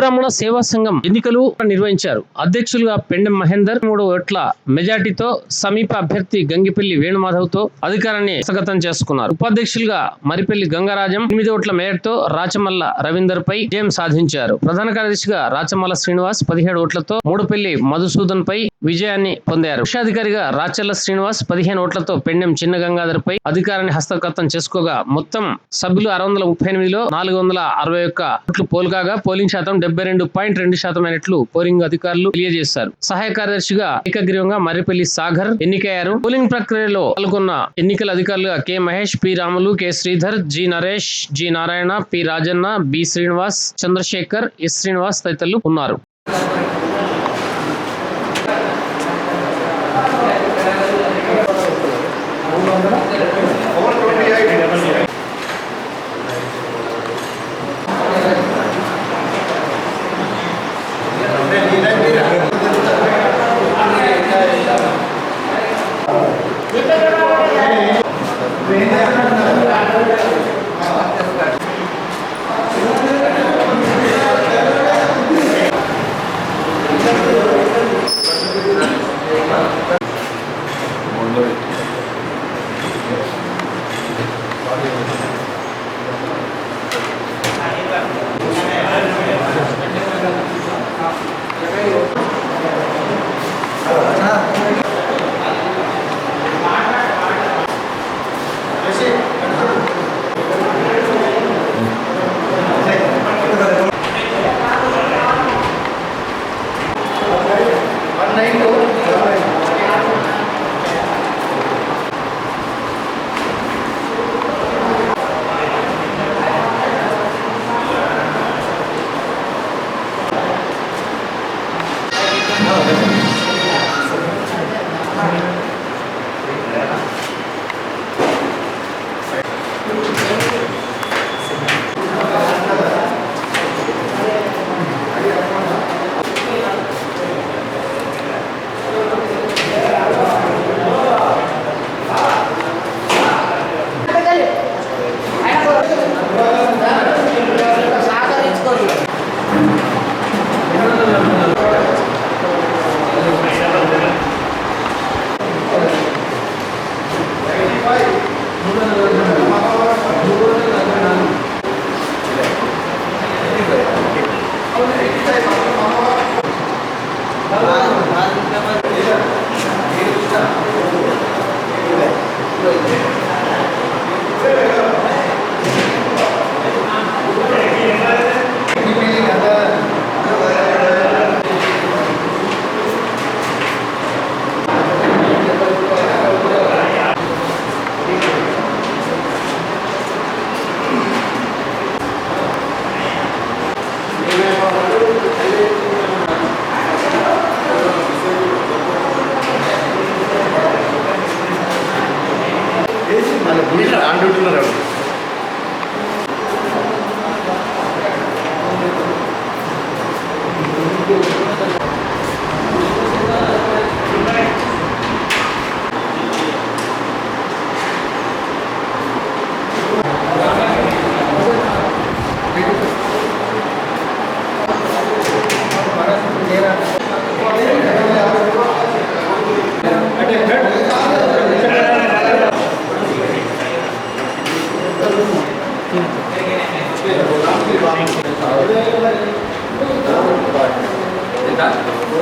గోబ్రాహ్మణ సేవా సంఘం ఎన్నికలు నిర్వహించారు. అధ్యక్షులుగా పెండెం మహేందర్ మూడు ఓట్ల మెజార్టీతో సమీప అభ్యర్థి గంగిపల్లి వేణుమాధవ్తో అధికారాన్ని హస్తగతం చేసుకున్నారు. ఉపాధ్యక్షులుగా మరిపల్లి గంగారాజం ఎనిమిది ఓట్ల మేయర్తో రాచమల్ల రవీందర్ పై విజయం సాధించారు. ప్రధాన కార్యదర్శిగా రాచమల్ల శ్రీనివాస్ పదిహేడు ఓట్లతో మూడుపల్లి మధుసూదన్ పై విజయాన్ని పొందారు. కోశాధికారిగా రాచర్ల శ్రీనివాస్ పదిహేను ఓట్లతో పెండెం చిన్న గంగాధరపై అధికారాన్ని హస్తగతం చేసుకోగా మొత్తం సభ్యులు ఆరు వందల ముప్పై ఎనిమిదిలో నాలుగు వందల అరవై ఒక్క ఓట్లు పోల్ పోలింగ్ శాతం డెబ్బై రెండు పాయింట్ రెండు శాతం అయినట్లు పోలింగ్ అధికారులు తెలియజేశారు. సహాయ కార్యదర్శిగా ఏకగ్రీవంగా మర్రిపల్లి సాగర్ ఎన్నికయ్యారు. పోలింగ్ ప్రక్రియలో పాల్గొన్న ఎన్నికల అధికారులుగా K Mahesh P Ramulu K Sridhar G Naresh G Narayana P Rajanna B Srinivas Chandrashekar S Srinivas తదితరులు ఉన్నారు. Gracias. അല്ല വീട്ടിൽ ആണ്ടുവീട്ടിലുള്ള ഒരാൾ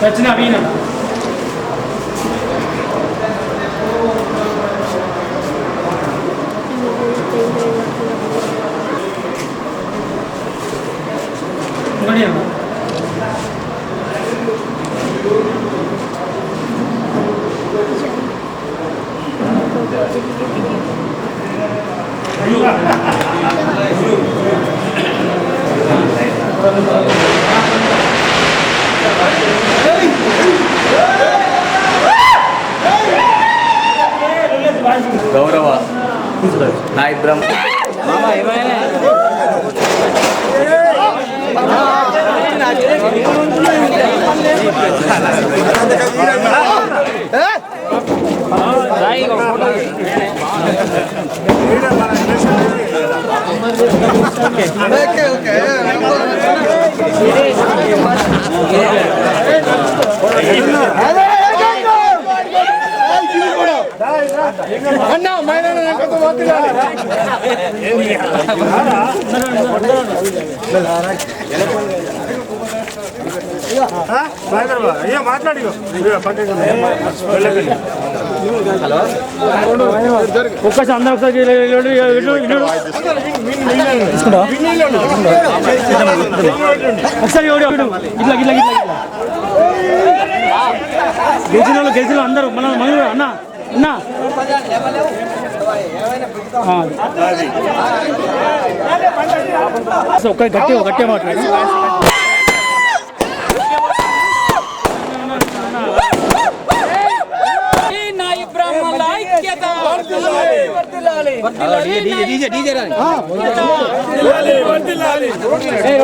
ఏ ఏ కాదు. గౌరవ నాయక్ బ్రహ్మ ఒక్కసారి అందరూ? ఒకసారి ఎవడు? ఇట్లా ఇట్లా ఇట్లా ఇట్లా. గెలిచిన వాళ్ళు గెలిచిన అందరూ. మన మన అన్న. సో ఒక్క గట్టి మాట్లాడు.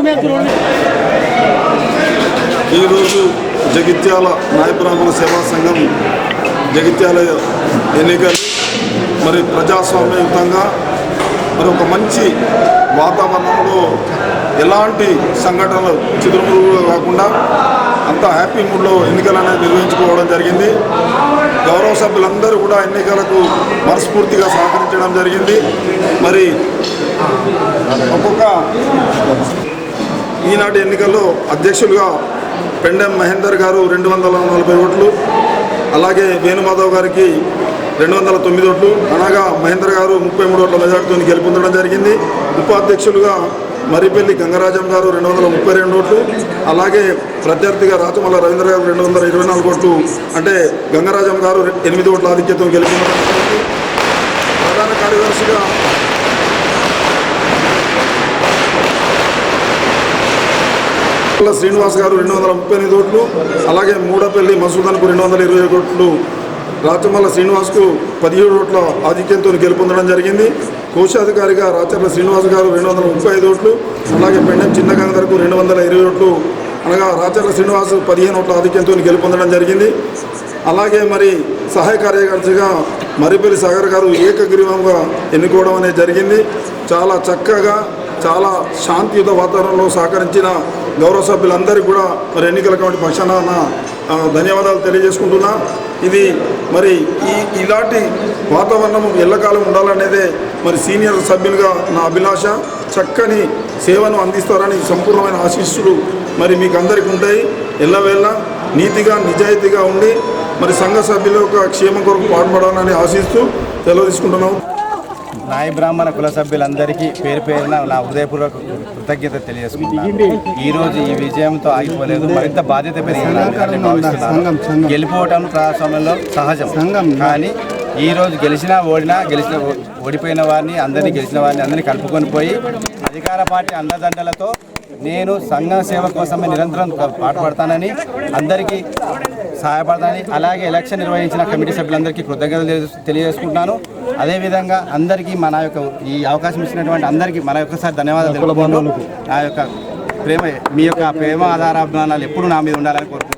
మీద? ఈరోజు జగిత్యాల నాయ బ్రాహ్మణ సేవా సంఘం జగిత్యాల ఎన్నికలు మరి ప్రజాస్వామ్యయుతంగా మరి ఒక మంచి వాతావరణంలో ఎలాంటి సంఘటనలు చిదురుమురుగులు కాకుండా అంత హ్యాపీ మూడ్లో ఎన్నికలు అనేది నిర్వహించుకోవడం జరిగింది. గౌరవ సభ్యులందరూ కూడా ఎన్నికలకు మనస్ఫూర్తిగా సహకరించడం జరిగింది. మరి ఒక్కొక్క ఈనాటి ఎన్నికల్లో అధ్యక్షులుగా పెండెం మహేందర్ గారు రెండు వందల నలభై ఓట్లు అలాగే వేణుమాధవ్ గారికి రెండు వందల తొమ్మిది ఓట్లు అనగా మహేందర్ గారు ముప్పై మూడు ఓట్ల మెజార్టీతో గెలుపొందడం జరిగింది. ఉపాధ్యక్షులుగా మరిపల్లి గంగరాజం గారు రెండు వందల ముప్పై రెండు ఓట్లు అలాగే ప్రత్యర్థిగా రాచమల్ల రవీంద్ర గారు రెండు వందల ఇరవై నాలుగు ఓట్లు అంటే గంగరాజం గారు ఎనిమిది ఓట్ల ఆధిక్యతం గెలుపొందడం జరిగింది. ప్రధాన కార్యదర్శిగా పల్ల శ్రీనివాస్ గారు రెండు వందల ముప్పై ఎనిమిది ఓట్లు అలాగే మూడపల్లి మసూదన్కు రెండు వందల ఇరవై ఒక ఓట్లు రాచమల్ల శ్రీనివాస్కు పదిహేడు ఓట్ల ఆధిక్యంతో గెలుపొందడం జరిగింది. కోశాధికారిగా రాచర్ల శ్రీనివాస్ గారు రెండు వందల ముప్పై ఐదు ఓట్లు అలాగే పెండం చిన్న రెండు వందల ఇరవై ఓట్లు అనగా రాచర్ల శ్రీనివాస్ పదిహేను ఓట్ల ఆధిక్యంతో గెలుపొందడం జరిగింది. అలాగే మరి సహాయ కార్యదర్శిగా మరిపల్లి సాగర్ గారు ఏకగ్రీవంగా ఎన్నుకోవడం అనేది జరిగింది. చాలా చక్కగా చాలా శాంతియుత వాతావరణంలో సహకరించిన గౌరవ సభ్యులందరికీ కూడా మరి ఎన్నికల కమిటీ పక్షాన ధన్యవాదాలు తెలియజేసుకుంటున్నా. ఇది మరి ఈ ఇలాంటి వాతావరణం ఎల్లకాలం ఉండాలనేదే మరి సీనియర్ సభ్యులుగా నా అభిలాష. చక్కని సేవను అందిస్తారని సంపూర్ణమైన ఆశీస్సులు మరి మీకు అందరికీ ఉంటాయి. ఎల్లవేళ నీతిగా నిజాయితీగా ఉండి మరి సంఘ సభ్యుల యొక్క క్షేమం కొరకు పాటుపడాలని ఆశిస్తూ సెలవు తీసుకుంటున్నాం. నాయ బ్రాహ్మణ కుల సభ్యులందరికీ పేరు పేరున నా హృదయపూర్వక కృతజ్ఞత తెలియజేసుకుంటున్నాను. ఈ రోజు ఈ విజయంతో ఆగిపోలేదు. మరింత బాధ్యత పెరిగిందని భావిస్తున్నాను. గెలిపోవటం ప్రజాస్వామ్యంలో సహజం. కానీ ఈ రోజు గెలిచినా ఓడినా గెలిచిన ఓడిపోయిన వారిని అందరినీ గెలిచిన వారిని అందరినీ కలుపుకొని పోయి అధికార పార్టీ అండదండలతో నేను సంఘ సేవ కోసమే నిరంతరం పాటుపడతానని అందరికీ సహాయపడతానని అలాగే ఎలక్షన్ నిర్వహించిన కమిటీ సభ్యులందరికీ కృతజ్ఞతలు తెలియజేసు- తెలియజేసుకుంటున్నాను. అదేవిధంగా అందరికీ మన యొక్క ఈ అవకాశం ఇచ్చినటువంటి అందరికీ మన యొక్కసారి ధన్యవాదాలు తెలుపుకుంటూ నా యొక్క ప్రేమ మీ యొక్క ప్రేమ ఆధారాభిమానాలు ఎప్పుడు నా మీద ఉండాలని కోరుకుంటూ